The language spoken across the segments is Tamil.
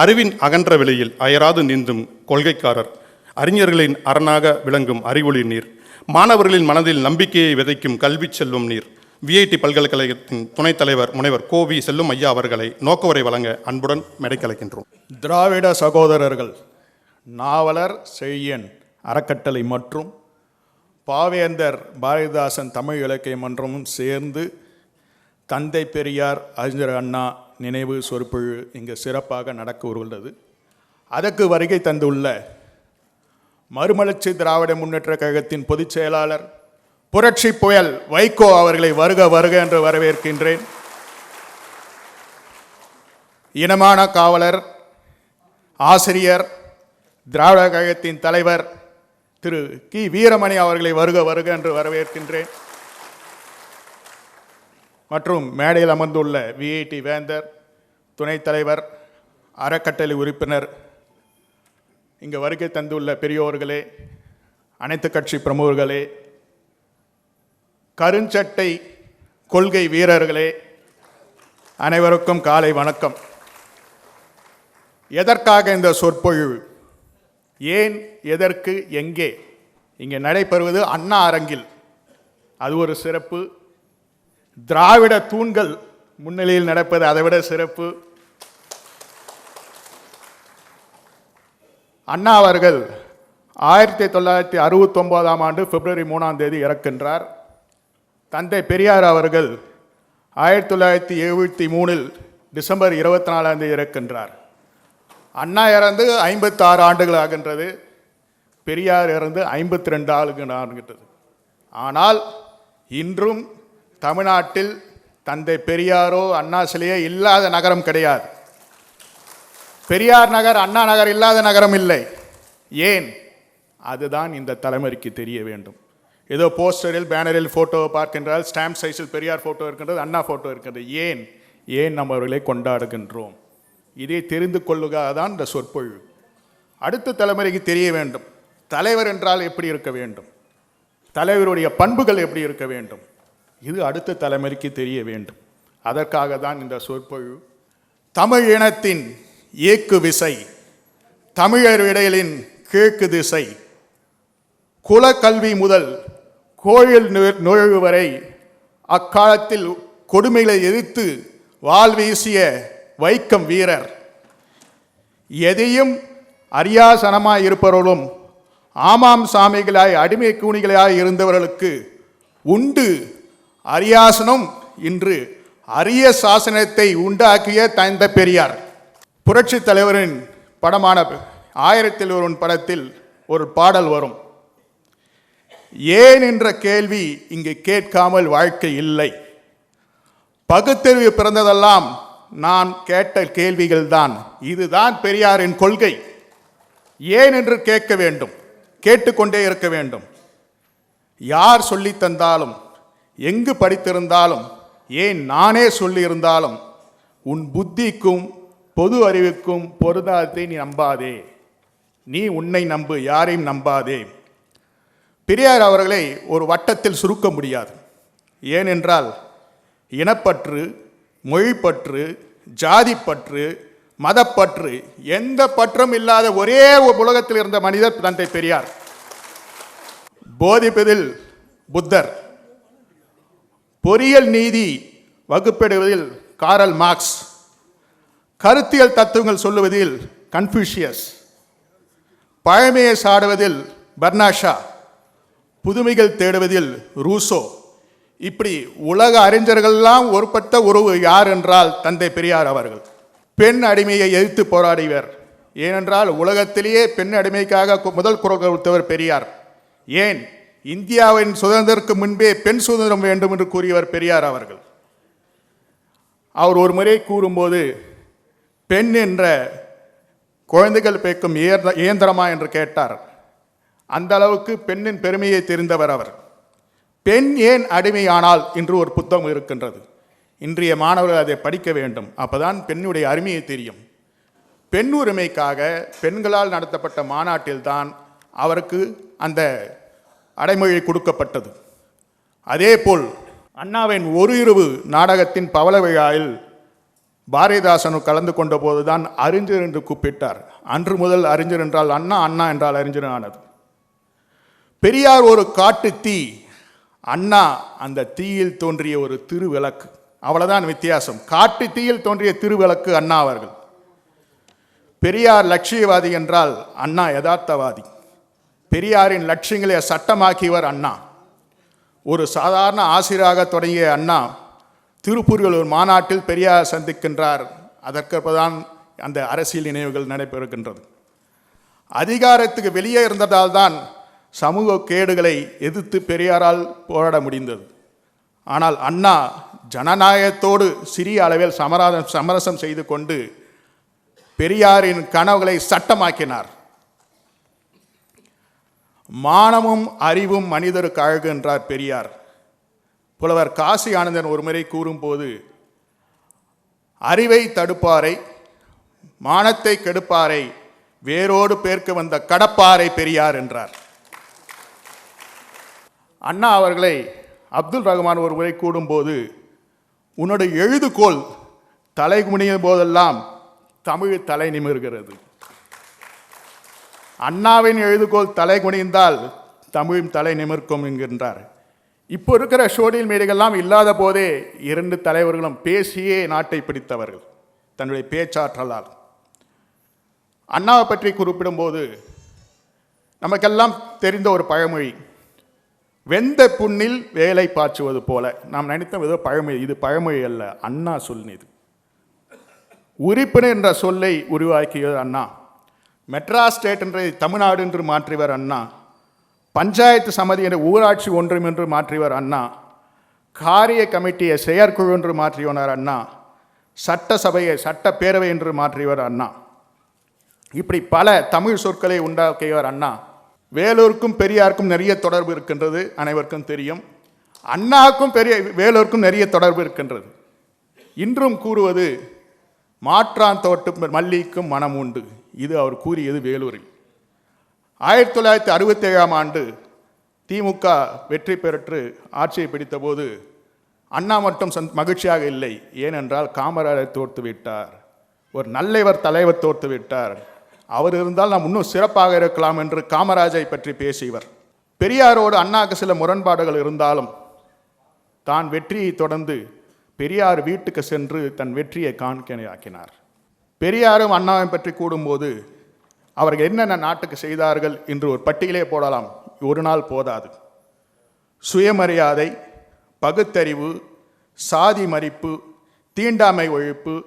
அறிவின் அகன்ற விலையில் அயராது நீந்தும் கொள்கைக்காரர். அறிஞர்களின் அரணாக விளங்கும் அறிவொளி நீர். மாணவர்களின் மனதில் நம்பிக்கையை விதைக்கும் கல்வி செல்வம் நீர். விஐடி பல்கலைக்கழகத்தின் துணைத் தலைவர் முனைவர் கோவி செல்லும் ஐயா அவர்களை நோக்கவரை வழங்க அன்புடன் மெடைக்கலைக்கின்றோம். திராவிட சகோதரர்கள் நாவலர் செழியன் அறக்கட்டளை மற்றும் பாவேந்தர் பாரதிதாசன் தமிழ் இலக்கிய மன்றமும் சேர்ந்து தந்தை பெரியார் அறிஞர் அண்ணா நினைவு சொற்பொழு இங்கு சிறப்பாக நடக்க உள்ளது அதற்கு வருகை தந்துள்ள மறுமலர்ச்சி திராவிட முன்னேற்ற கழகத்தின் பொதுச் செயலாளர் புரட்சி புயல் வைகோ அவர்களை வருக வருக என்று வரவேற்கின்றேன். இனமான காவலர் ஆசிரியர் திராவிட கழகத்தின் தலைவர் திரு கி. வீரமணி அவர்களை வருக வருக என்று வரவேற்கின்றேன். மற்றும் மேடையில் அமர்ந்துள்ள விஐடி வேந்தர் துணைத் தலைவர் அறக்கட்டளை உறுப்பினர் இங்கு வருகை தந்துள்ள பெரியோர்களே அனைத்து கட்சி பிரமுகர்களே கருஞ்சட்டை கொள்கை வீரர்களே அனைவருக்கும் காலை வணக்கம். எதற்காக இந்த சொற்பொழிவு? ஏன் எதற்கு எங்கே? இங்கே நடைபெறுவது அண்ணா அரங்கில் அது ஒரு சிறப்பு திராவிட தூண்கள் முன்னிலையில் நடப்பது அதைவிட சிறப்பு. அண்ணா அவர்கள் ஆயிரத்தி தொள்ளாயிரத்தி அறுபத்தொம்போதாம் ஆண்டு பிப்ரவரி மூணாம் தேதி இறக்கின்றார். தந்தை பெரியார் அவர்கள் ஆயிரத்தி தொள்ளாயிரத்தி எழுபத்தி மூணில் டிசம்பர் இருபத்தி நாலாம் தேதி இறக்கின்றார். அண்ணா இறந்து ஐம்பத்தாறு ஆண்டுகள் ஆகின்றது. பெரியார் இறந்து ஐம்பத்தி ரெண்டு ஆளுகள் ஆகின்றது. ஆனால் இன்றும் தமிழ்நாட்டில் தந்தை பெரியாரோ அண்ணா சிலையோ இல்லாத நகரம் கிடையாது. பெரியார் நகர் அண்ணா நகர் இல்லாத நகரம் இல்லை. ஏன்? அதுதான் இந்த தலைமுறைக்கு தெரிய வேண்டும். ஏதோ போஸ்டரில் பேனரில் ஃபோட்டோ பார்க்கின்றால் ஸ்டாம்ப் சைஸில் பெரியார் ஃபோட்டோ இருக்கின்றது அண்ணா ஃபோட்டோ இருக்கின்றது. ஏன்? ஏன் நம்ம அவர்களை கொண்டாடுகின்றோம்? இதை தெரிந்து கொள்ளுகாக தான் இந்த சொற்பொழிவு. அடுத்த தலைமுறைக்கு தெரிய வேண்டும். தலைவர் என்றால் எப்படி இருக்க வேண்டும்? தலைவருடைய பண்புகள் எப்படி இருக்க வேண்டும்? இது அடுத்த தலைமுறைக்கு தெரிய வேண்டும். அதற்காக தான் இந்த சொற்பொழிவு. தமிழ் இனத்தின் இயக்கு விசை தமிழர் இடையிலின் கிழக்கு திசை குலக்கல்வி முதல் கோயில் நுழைவு வரை அக்காலத்தில் கொடுமைகளை எதிர்த்து வாள் வீசிய வைக்கம் வீரர். எதையும் அரியாசனமாய் இருப்பவர்களும் ஆமாம் சாமிகளாய் அடிமை கூணிகளாய் இருந்தவர்களுக்கு உண்டு அரியாசனம் இன்று அரிய சாசனத்தை உண்டாக்கிய தந்த பெரியார். புரட்சி தலைவரின் படமான ஆயிரத்தில் ஒருவன் படத்தில் ஒரு பாடல் வரும். ஏன் என்ற கேள்வி இங்கு கேட்காமல் வாழ்க்கை இல்லை. பகுத்தறிவு பிறந்ததெல்லாம் நான் கேட்ட கேள்விகள்தான் இதுதான் பெரியாரின் கொள்கை. ஏன் என்று கேட்க வேண்டும். கேட்டுக்கொண்டே இருக்க வேண்டும். யார் சொல்லித் தந்தாலும் எங்கு படித்திருந்தாலும் ஏன் நானே சொல்லியிருந்தாலும் உன் புத்திக்கும் பொது அறிவுக்கும் பொருந்தாததை நீ நம்பாதே. நீ உன்னை நம்பு யாரையும் நம்பாதே. பெரியார் அவர்களை ஒரு வட்டத்தில் சுருக்க முடியாது. ஏனென்றால் இனப்பற்று மொழிப்பற்று ஜாதிப்பற்று மதப்பற்று எந்த பற்றும் இல்லாத ஒரே ஒரு உலகத்தில் இருந்த மனிதர் தந்தை பெரியார். போதிப்பதில் புத்தர். பொறியியல் நீதி வகுப்பிடுவதில் காரல் மார்க்ஸ் கருத்தியல் தத்துவங்கள் சொல்லுவதில் கன்ஃபியூஷியஸ் பழமையை சாடுவதில் பர்னாஷா புதுமைகள் தேடுவதில் ரூசோ இப்படி உலக அறிஞர்கள்லாம் ஒருபட்ட உறவு யார் என்றால் தந்தை பெரியார் அவர்கள். பெண் அடிமையை எதிர்த்து போராடியவர். ஏனென்றால் உலகத்திலேயே பெண் அடிமைக்காக முதல் குரல் கொடுத்தவர் பெரியார். ஏன்? இந்தியாவின் சுதந்திரத்திற்கு முன்பே பெண் சுதந்திரம் வேண்டும் என்று கூறியவர் பெரியார் அவர்கள். அவர் ஒரு முறை கூறும்போது பெண் என்ற குழந்தைகள் பேக்கும் இயந்திர- இயந்திரமா? என்று கேட்டார். அந்த அளவுக்கு பெண்ணின் பெருமையை தெரிந்தவர் அவர். பெண் ஏன் அடிமையானால்? என்று ஒரு புத்தகம் இருக்கின்றது. இன்றைய மாணவர்கள் அதை படிக்க வேண்டும். அப்போதான் பெண்ணுடைய அருமையை தெரியும். பெண் உரிமைக்காக பெண்களால் நடத்தப்பட்ட மாநாட்டில்தான் அவருக்கு அந்த அடைமொழி கொடுக்கப்பட்டது. அதேபோல் அண்ணாவின் ஒரு இரவு நாடகத்தின் பவள விழாவில் பாரதிதாசனும் கலந்து கொண்ட போதுதான் அறிஞர் என்று கூப்பிட்டார். அன்று முதல் அறிஞர் என்றால் அண்ணா அண்ணா என்றால் அறிஞர் ஆனது. பெரியார் ஒரு காட்டு தீ அண்ணா அந்த தீயில் தோன்றிய ஒரு திருவிளக்கு. அவ்வளவுதான் வித்தியாசம். காட்டு தீயில் தோன்றிய திருவிளக்கு அண்ணா அவர்கள். பெரியார் லட்சியவாதி என்றால் அண்ணா யதார்த்தவாதி. பெரியாரின் லட்சியங்களை சட்டமாக்கியவர் அண்ணா. ஒரு சாதாரண ஆசிரியராக தொடங்கிய அண்ணா திருப்பூரில் ஒரு மாநாட்டில் பெரியார் சந்திக்கின்றார். அதற்கப்பதான் அந்த அரசியல் நினைவுகள் நடைபெறுகின்றது. அதிகாரத்துக்கு வெளியே இருந்ததால் தான் சமூக கேடுகளை எதிர்த்து பெரியாரால் போராட முடிந்தது. ஆனால் அண்ணா ஜனநாயகத்தோடு சிறிய அளவில் சமராதம் சமரசம் செய்து கொண்டு பெரியாரின் கனவுகளை சட்டமாக்கினார். மானமும் அறிவும் மனிதருக்கு அழகு என்றார் பெரியார். புலவர் காசி ஆனந்தன் ஒருமுறை கூறும்போது அறிவை தடுப்பாரை மானத்தை கெடுப்பாரை வேரோடு பேர்க்க வந்த கடப்பாரை பெரியார் என்றார். அண்ணா அவர்களை அப்துல் ரஹ்மான் ஒரு முறை கூடும்போது உன்னுடைய எழுதுகோள் தலை குனியும் போதெல்லாம் தமிழ் தலை நிமிர்கிறது. அண்ணாவின் எழுதுகோல் தலை குனிந்தால் தமிழும் தலை நிமிர்க்கும் என்கின்றார். இப்போ இருக்கிற சோடியல் மீடியெல்லாம் இல்லாத போதே இரண்டு தலைவர்களும் பேசியே நாட்டை பிடித்தவர்கள் தன்னுடைய பேச்சாற்றலால். அண்ணாவை பற்றி குறிப்பிடும்போது நமக்கெல்லாம் தெரிந்த ஒரு பழமொழி வெந்த புண்ணில் வேலை பாய்ச்சுவது போல. நாம் நினைத்த ஏதோ பழமொழி இது பழமொழி அல்ல அண்ணா சொல் இது உறுப்பினர் என்ற சொல்லை உருவாக்கியது அண்ணா. மெட்ராஸ் ஸ்டேட் என்ற தமிழ்நாடு என்று மாற்றியவர் அண்ணா. பஞ்சாயத்து சமதி என்ற ஊராட்சி ஒன்றியம் என்று மாற்றியவர் அண்ணா. காரிய கமிட்டியை செயற்குழு என்று மாற்றியவர் அண்ணா. சட்டசபையை சட்டப்பேரவை என்று மாற்றியவர் அண்ணா. இப்படி பல தமிழ் சொற்களை உண்டாக்கியவர் அண்ணா. வேலூருக்கும் பெரியாருக்கும் நிறைய தொடர்பு இருக்கின்றது அனைவருக்கும் தெரியும். அண்ணாவுக்கும் பெரிய வேலூருக்கும் நிறைய தொடர்பு இருக்கின்றது. இன்றும் கூறுவது மாற்றான் தோட்டு மல்லிக்கும் மனம் உண்டு. இது அவர் கூறியது வேலூரில். ஆயிரத்தி தொள்ளாயிரத்தி அறுபத்தேழாம் ஆண்டு திமுக வெற்றி பெற்று ஆட்சியை பிடித்தபோது அண்ணா மட்டும் சந் மகிழ்ச்சியாக இல்லை. ஏனென்றால் காமராஜர் தோர்த்து விட்டார். ஒரு நல்லவர் தலைவர் தோர்த்து விட்டார். அவர் இருந்தால் நாம் இன்னும் சிறப்பாக இருக்கலாம் என்று காமராஜை பற்றி பேசியவர். பெரியாரோடு அண்ணாக்கு சில முரண்பாடுகள் இருந்தாலும் தான் வெற்றியை தொடர்ந்து பெரியார் வீட்டுக்கு சென்று தன் வெற்றியை காண்கையாக்கினார் பெரியாரும் அண்ணாவை பற்றி கூடும்போது அவர்கள் என்னென்ன நாட்டுக்கு செய்தார்கள் என்று ஒரு பட்டியலே போடலாம். ஒரு நாள் போதாது. சுயமரியாதை பகுத்தறிவு சாதி மறிப்பு தீண்டாமை ஒழிப்பு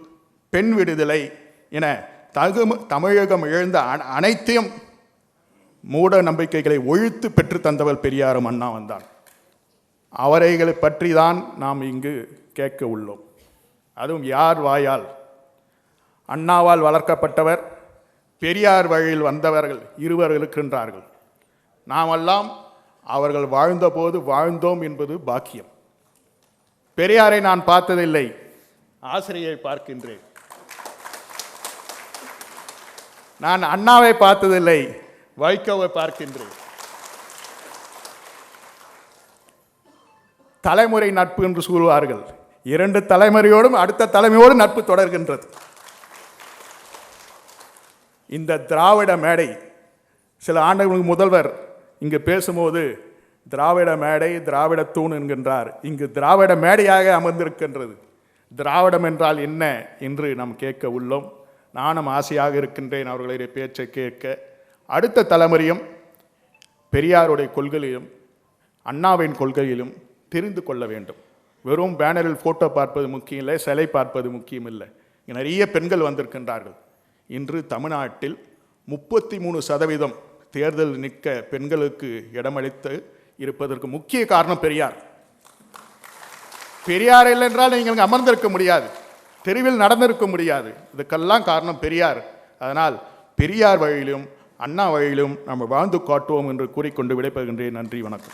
பெண் விடுதலை என தகு தமிழகம் எழுந்த அனைத்தையும் மூட நம்பிக்கைகளை ஒழித்து பெற்று தந்தவர் பெரியாரும் அண்ணா வந்தான் அவரைகளை பற்றி தான் நாம் இங்கு கேட்க உள்ளோம். அதுவும் யார் வாயால்? அண்ணாவால் வளர்க்கப்பட்டவர் பெரியார் வழியில் வந்தவர்கள் இருவர் இருக்கின்றார்கள். நாமெல்லாம் அவர்கள் வாழ்ந்தபோது வாழ்ந்தோம் என்பது பாக்கியம். பெரியாரை நான் பார்த்ததில்லை ஆசிரியை பார்க்கின்றேன். நான் அண்ணாவை பார்த்ததில்லை வைகோவை பார்க்கின்றேன். தலைமுறை நட்பு என்று சொல்வார்கள். இரண்டு தலைமுறையோடும் அடுத்த தலைமையோடும் நட்பு தொடர்கின்றது. இந்த திராவிட மேடை சில ஆண்டுகளுக்கு முதல்வர் இங்கு பேசும்போது திராவிட மேடை திராவிட தூண் என்கின்றார். இங்கு திராவிட மேடையாக அமர்ந்திருக்கின்றது. திராவிடம் என்றால் என்ன என்று நாம் கேட்க உள்ளோம். நானும் ஆசையாக இருக்கின்றேன் அவர்களுடைய பேச்சை கேட்க. அடுத்த தலைமுறையும் பெரியாருடைய கொள்கையிலும் அண்ணாவின் கொள்கையிலும் தெரிந்து கொள்ள வேண்டும். வெறும் பேனரில் ஃபோட்டோ பார்ப்பது முக்கியம் இல்லை சிலை பார்ப்பது முக்கியம் இல்லை. நிறைய பெண்கள் வந்திருக்கின்றார்கள். இன்று தமிழ்நாட்டில் முப்பத்தி மூணு சதவீதம் தேர்தல் நிற்க பெண்களுக்கு இடமளித்து இருப்பதற்கு முக்கிய காரணம் பெரியார். பெரியார் இல்லை என்றால் நீங்கள் அமர்ந்திருக்க முடியாது. தெருவில் நடந்திருக்க முடியாது. இதுக்கெல்லாம் காரணம் பெரியார். அதனால் பெரியார் வழியிலும் அண்ணா வழியிலும் நம்ம வாழ்ந்து காட்டுவோம் என்று கூறிக்கொண்டு விடைபெறுகின்றேன். நன்றி வணக்கம்.